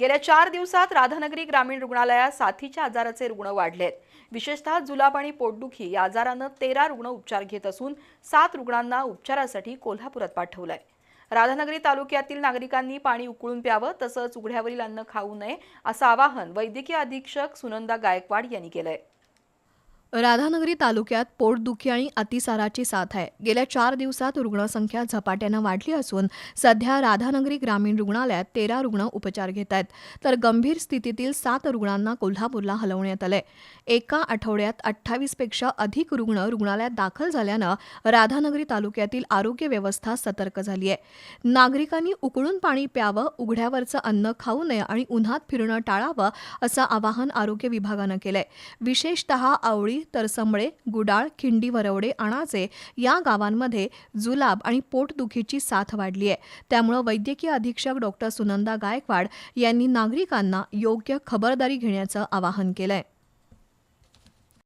गेल्या चार दिवसात राधानगरी ग्रामीण रुग्णालयात साथीच्या आजाराचे रुग्ण वाढले आहेत विशेषतः जुलाब आणि पोटदुखी या आजारानं तेरा रुग्ण उपचार घेत असून सात रुग्णांना उपचारासाठी कोल्हापुरात पाठवलंय. राधानगरी तालुक्यातील नागरिकांनी पाणी उकळून प्यावं तसंच उघड्यावरील अन्न खाऊ नये असं आवाहन वैद्यकीय अधीक्षक सुनंदा गायकवाड यांनी केलंय. राधानगरी तालुक्यात पोटदुखी आणि अतिसाराची साथ आहे. गेल्या चार दिवसात रुग्णसंख्या झपाट्यानं वाढली असून सध्या राधानगरी ग्रामीण रुग्णालयात तेरा रुग्ण उपचार घेत आहेत. तर गंभीर स्थितीतील सात रुग्णांना कोल्हापूरला हलवण्यात आलंय. एका आठवड्यात अठ्ठावीसपेक्षा अधिक रुग्ण रुग्णालयात दाखल झाल्यानं राधानगरी तालुक्यातील आरोग्य व्यवस्था सतर्क झाली आहे. नागरिकांनी उकळून पाणी प्यावं उघड्यावरचं अन्न खाऊ नये आणि उन्हात फिरणं टाळावं असं आवाहन आरोग्य विभागानं केलंय. विशेषतः आवळी तरसंबळे गुडाळ खिंडी वरवडे अणाचे या गावांमध्ये जुलाब आणि पोटदुखीची साथ वाढली आहे. त्यामुळं वैद्यकीय अधीक्षक डॉक्टर सुनंदा गायकवाड यांनी नागरिकांना योग्य खबरदारी घेण्याचं आवाहन केलंय.